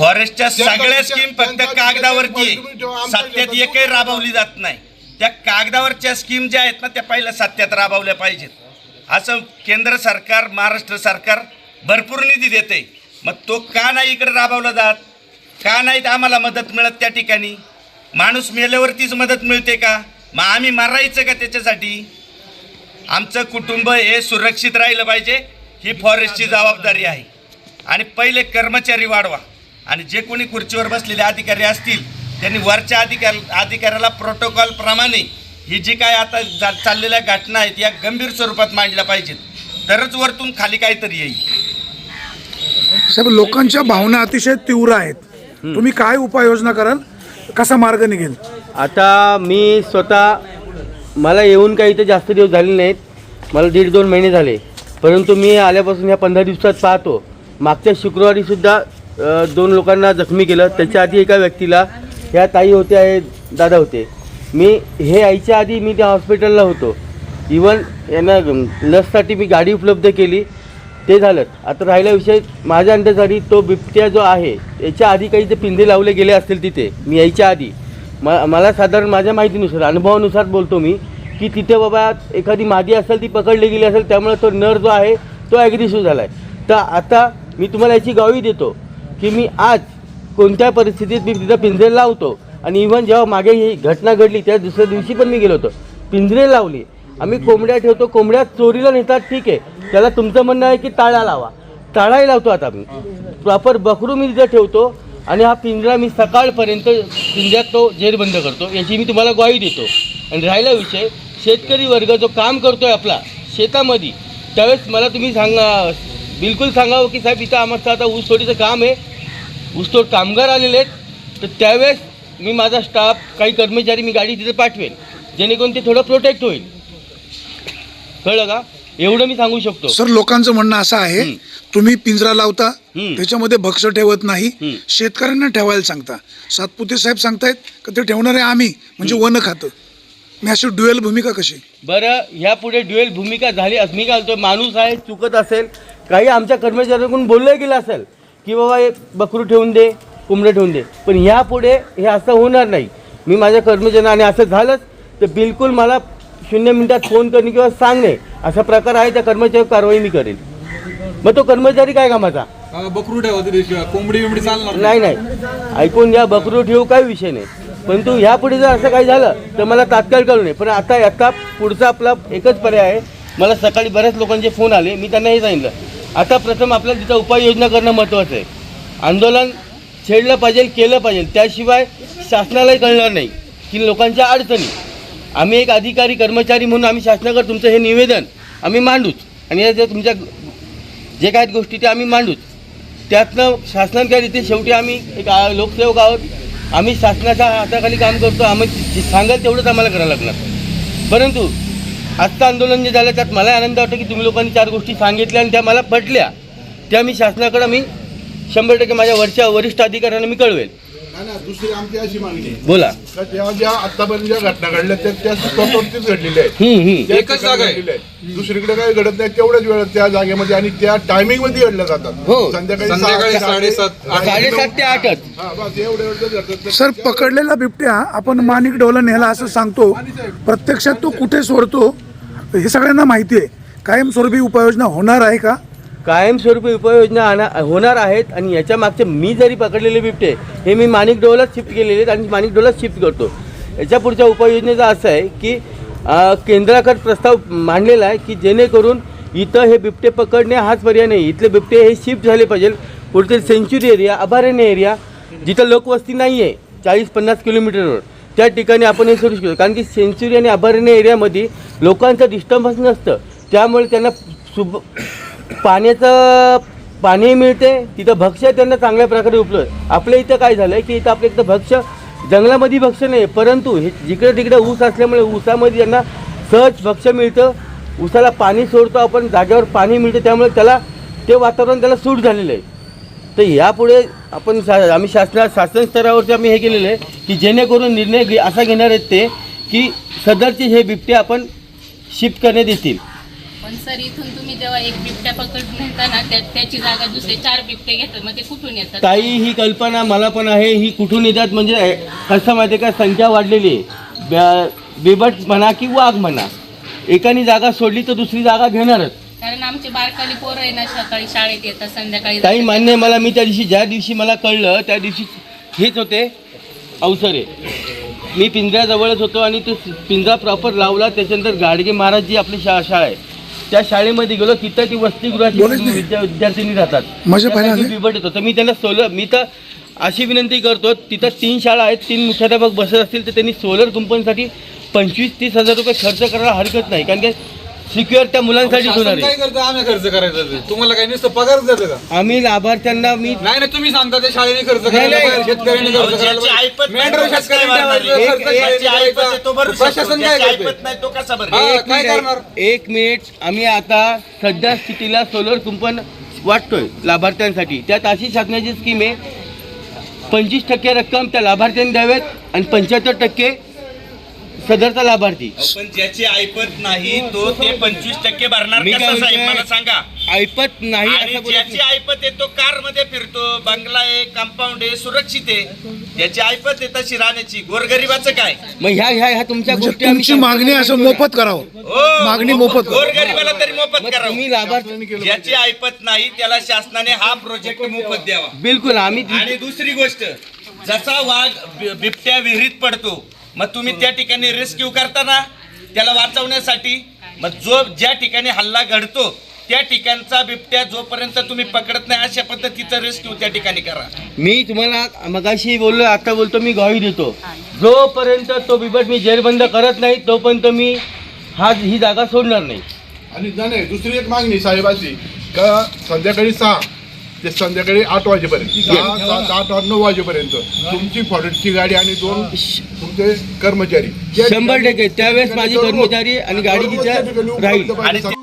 फॉरेस्टच्या सगळ्या स्कीम फक्त कागदावरती सत्यात एकही राबवली जात नाही. त्या कागदावरच्या स्कीम ज्या आहेत ना त्या पहिल्या सत्यात राबवल्या पाहिजेत. असं केंद्र सरकार महाराष्ट्र सरकार भरपूर निधी देते. मग तो का नाही इकडे राबवला जात? का नाही आम्हाला मदत मिळत त्या ठिकाणी? माणूस मेल्यावरतीच मदत मिळते का? मग आम्ही मारायचं का त्याच्यासाठी? आमचं कुटुंब हे सुरक्षित राहिलं पाहिजे ही फॉरेस्टची जबाबदारी आहे. आणि पहिले कर्मचारी वाढवा. आणि जे कोणी खुर्चीवर बसलेले अधिकारी असतील त्यांनी वरच्या अधिकार अधिकाऱ्याला प्रोटोकॉल प्रमाणे ही जी काय आता जा चाललेल्या घटना आहेत या गंभीर स्वरूपात मांडल्या पाहिजेत. तरच वरतून खाली काहीतरी येईल. साहेब लोकांच्या भावना अतिशय तीव्र आहेत. तुम्ही काय उपाययोजना कराल? कसा मार्ग निघेल? आता मी स्वतः मला येऊन काही इथे जास्त दिवस झाले नाहीत. मला दीड दोन महिने झाले. परंतु मी आल्यापासून ह्या पंधरा दिवसात पाहतो. मागच्या शुक्रवारीसुद्धा दोन लोकांना जखमी केलं. त्याच्या आधी एका व्यक्तीला ह्या ताई होत्या हे दादा होते. मी हे यायच्या आधी मी त्या हॉस्पिटलला होतो. इवन यांना लससाठी मी गाडी उपलब्ध केली. ते झालं. आता राहिला विषय माझ्या अंदाजाने तो बिबट्या जो आहे याच्या आधी काही जे पिंजे लावले गेले असतील तिथे मी यायच्या आधी. म मला साधारण माझ्या माहितीनुसार अनुभवानुसार बोलतो मी की तिथे बाबा एखादी मादी असेल ती पकडली गेली असेल त्यामुळे तो नर जो आहे तो ॲग्रेसिव्ह झाला आहे तर आता मी तुम्हाला याची गावी देतो. की मी आज कोणत्या परिस्थितीत मी तिथं पिंजरे लावतो. आणि इव्हन जेव्हा मागे ही घटना घडली त्या दुसऱ्या दिवशी पण मी गेलो होतो. पिंजरे लावली. आम्ही कोंबड्या ठेवतो. कोंबड्या चोरीला नेतात ठीक आहे. त्याला तुमचं म्हणणं आहे की ताळा लावा. ताळाही लावतो आता मी प्रॉपर बकरू मी तिथं ठेवतो आणि हा पिंजरा मी सकाळपर्यंत पिंजऱ्यात तो जेरबंद करतो. याची मी तुम्हाला ग्वाही देतो. आणि राहिला विषय शेतकरी वर्ग जो काम करतो आहे आपला शेतामध्ये त्यावेळेस मला तुम्ही सांगा बिलकुल सांगावं की साहेब इथं आमचं आता ऊसतोडीचं काम आहे. ऊसतोड कामगार आलेले आहेत. तर त्यावेळेस मी माझा स्टाफ काही कर्मचारी मी गाडी तिथे पाठवेन. जेणेकरून ते थोडं प्रोटेक्ट होईल. कळलं का? एवढं मी सांगू शकतो. सर लोकांचं म्हणणं असं आहे. तुम्ही पिंजरा लावता. त्याच्यामध्ये भक्ष ठेवत नाही. शेतकऱ्यांना ठेवायला सांगता. सातपुते साहेब सांगतायत का ते ठेवणार आहे आम्ही म्हणजे वन खातं. मी अशी ड्युएल भूमिका कशी? बरं ह्यापुढे ड्युएल भूमिका झाली असं मी म्हणतो माणूस आहे चुकत असेल काही आमच्या कर्मचाऱ्यांकडून बोललं गेलं असेल की बाबा हे बकरू ठेवून दे कोंबडं ठेवून दे. पण ह्यापुढे हे असं होणार नाही. मी माझ्या कर्मचाऱ्यांना आणि असं झालंच तर बिलकुल मला शून्य मिनिटात फोन करणे किंवा सांगणे असा प्रकार आहे त्या कर्मचारी कारवाई मी करेन. मग तो कर्मचारी काय कामाचा? अं, बकरू ठेवा कोंबडी बिंबडी चालणार नाही. नाही ऐकून घ्या बकरू ठेवू काही विषय नाही. परंतु ह्यापुढे जर असं काही झालं तर मला तात्काळ कळू नये. पण आता आता पुढचा आपला एकच पर्याय आहे. मला सकाळी बऱ्याच लोकांचे फोन आले. मी त्यांना हे सांगितलं आता प्रथम आपल्याला तिथं उपाययोजना करणं महत्त्वाचं आहे. आंदोलन छेडलं पाहिजे केलं पाहिजे. त्याशिवाय शासनालाही कळणार नाही की लोकांच्या अडचणी. आम्ही एक अधिकारी कर्मचारी म्हणून आम्ही शासनाकडे तुमचं हे निवेदन आम्ही मांडूच. आणि या ज्या तुमच्या जे काय गोष्टी त्या आम्ही मांडूच. त्यातनं शासनाने काय देते शेवटी आम्ही एक लोकसेवक आहोत. आम्ही शासनाच्या हाताखाली काम करतो. आम्ही सांगाल तेवढंच आम्हाला करावं लागणार. परंतु आजचं आंदोलन जे झालं त्यात मला आनंद वाटतो की तुम्ही लोकांनी चार गोष्टी सांगितल्या आणि त्या मला पटल्या. त्या मी शासनाकडं मी शंभर टक्के माझ्या वरच्या वरिष्ठ अधिकाऱ्यांना मी कळवेल. दुसरी आमची अशी मागणी आहे. बोला. का त्या ज्या आतापर्यंत ज्या घटना घडल्या त्या त्या स्वतःच घडलेल्या आहेत. हम्म, हम्म. त्या एकच जागा आहे. घडलेल्या आहेत. दुसरीकडे काही घडत नाही तेवढ्याच वेळात त्या जागेमध्ये आणि त्या टायमिंगमध्ये घडल्या जातात. हो. संध्याकाळी साडेसात, साडे- साडेसात ते हा घडतात सर पकडलेला बिबट्या आपण माणिक डोला नेला असं सांगतो. प्रत्यक्षात तो कुठे सोडतो हे सगळ्यांना माहिती आहे. कायमस्वरूपी उपाययोजना होणार आहे का? कायमस्वरूपी उपाययोजना आणा होणार आहेत आणि याच्या मागचे मी जरी पकडलेले बिबटे हे मी माणिक डोलाच शिफ्ट केलेले आहेत आणि माणिक डोलाच शिफ्ट करतो. याच्या पुढच्या उपाययोजनेचा असं आहे की केंद्राकडे प्रस्ताव मांडलेला आहे की जेणेकरून इथं हे बिबटे पकडणे हाच पर्याय नाही. इथले बिबटे हे शिफ्ट झाले पाहिजे कुठेतरी सेंच्युरी एरिया अभयारण्य एरिया जिथं लोकवस्ती नाही आहे चाळीस पन्नास किलोमीटरवर त्या ठिकाणी आपण हे करू शकतो. कारण की सेंच्युरी आणि अभयारण्य एरियामध्ये लोकांचं डिस्टर्बन्स नसतं. त्यामुळे त्यांना सुब पाण्याचं पाणी मिळते तिथं भक्ष्य त्यांना चांगल्या प्रकारे उपलब्ध आपल्या इथं काय झालं आहे की इथं आपल्या इथं भक्ष्य जंगलामध्ये भक्ष्य नाही परंतु हे जिकडे तिकडे ऊस असल्यामुळे ऊसामध्ये त्यांना सहज भक्ष्य मिळतं. ऊसाला पाणी सोडतो आपण जागेवर पाणी मिळतं त्यामुळे त्याला ते वातावरण त्याला सूट झालेलं आहे. तर यापुढे आपण शा आम्ही शासना शासन स्तरावरती आम्ही हे केलेलं आहे की जेणेकरून निर्णय घे असा घेणार आहेत ते की सदरचे हे बिबटे आपण शिफ्ट करण्यात येतील. पण सर इथून तुम्ही जेव्हा एक बिबट्या पकडून येता ना त्या त्याची जागा दुसरे चार बिबटे घेतात मग ते कुठून येतात? ताई ही कल्पना मला पण आहे. ही कुठून येतात? म्हणजे अ, कसं माहिती आहे का? संख्या वाढलेली आहे. ब्या- बिबट म्हणा की वाघ म्हणा एकाने जागा सोडली तर दुसरी जागा घेणारच. कारण आमचे बारकाली पोरं आहे ना सकाळी शाळेत येतात संध्याकाळी ताई. मान्य आहे मला मी त्या दिवशी ज्या दिवशी मला कळलं त्या दिवशी हेच होते. अवसरे. मी पिंजऱ्याजवळच होतो आणि तो पिंजरा प्रॉपर लावला. त्याच्यानंतर गाडगे महाराज जी आपली शा शाळा आहे. त्या शाळेमध्ये गेलो तिथं ती वसतिगृहाची. विद्या विद्यार्थिनी राहतात. माझ्या तर मी त्यांना सोलर मी तर अशी विनंती करतो तिथं तीन शाळा आहेत तीन मुख्याध्यापक बसत असतील तर त्यांनी सोलर कुंपणसाठी पंचवीस तीस हजार रुपये खर्च करायला हरकत नाही. कारण की सिक्युअर त्या मुलांसाठी होणार शासन काय आहे करतं आम्ही खर्च करायचा ते. तुम्हाला काही नुसतं पगारच देतं का आम्ही लाभार्थ्यांना मी नाही नाही तुम्ही सांगता ते शाळेने खर्च करायला नाही. पाहिजे, शेतकऱ्यांनी खर्च ज्याची करायला ऐपत पाहिजे. नाही, मेंढरं तो कसं शेतकऱ्यांनी काय भरणार? ठेवायचं, एक- खर्च एक- ज्याची शाळेने ऐपत आहे तो भरू करायचा. शकतो. प्रशासन काय ज्याची करते ऐपत नाही तो कसा भरेल? हा, एक काय मिनिट करणार? एक मिनिट आम्ही आता सध्या स्थितीला सोलर कुंपण वाटतोय लाभार्थ्यांसाठी त्यात अशी शासनाची स्कीम आहे पंचवीस टक्के रक्कम त्या लाभार्थ्यांनी द्यावेत आणि पंच्याहत्तर टक्के सदरचा लाभार्थी. पण ज्याची ऐपत नाही तो ते पंचवीस टक्के भरणार मी काय कसं साहेब? म्हणतोय? मला सांगा. ऐपत नाही आणि असं बोलत ज्याची नाही. ऐपत आहे तो कारमध्ये फिरतो. बंगला आहे कंपाऊंड आहे सुरक्षित आहे. ज्याची ऐपत आहे तशी राहण्याची. गोरगरिबाचं काय? मग ह्या ह्या ह्या तुमच्या म्हणजे गोष्टी आम्ही तुमची मागणी असं मोफत करावं. हो मागणी मोफत करा. गोरगरिबाला तरी मोफत मग करावं. तुम्ही लाभार्थी ज्याची ऐपत नाही त्याला शासनाने हा प्रोजेक्ट मोफत द्यावा. बिलकुल आम्ही आणि दुसरी गोष्ट जसा वाघ बि- बिबट्या विहिरीत पडतो मग तुम्ही त्या ठिकाणी रेस्क्यू करताना त्याला वाचवण्यासाठी मग जो ज्या ठिकाणी हल्ला घडतो त्या ठिकाणचा बिबट्या जोपर्यंत तुम्ही पकडत नाही अशा पद्धतीचं रेस्क्यू त्या ठिकाणी करा. मी तुम्हाला मगाशी बोललो आता बोलतो मी ग्वाही देतो. जोपर्यंत तो बिबट मी जेरबंद करत नाही तोपर्यंत मी हा ही जागा सोडणार नाही. आणि नाही, दुसरी एक मागणी साहेबाची का संध्याकाळी सहा ते संध्याकाळी आठ वाजेपर्यंत. सहा सात आठ आठ नऊ वाजेपर्यंत. तुमची फॉरेस्टची गाडी आणि दोन तुमचे कर्मचारी. शंभर टक्के. त्यावेळेस त्या माझी कर्मचारी आणि गाडी उपलब्ध राहील.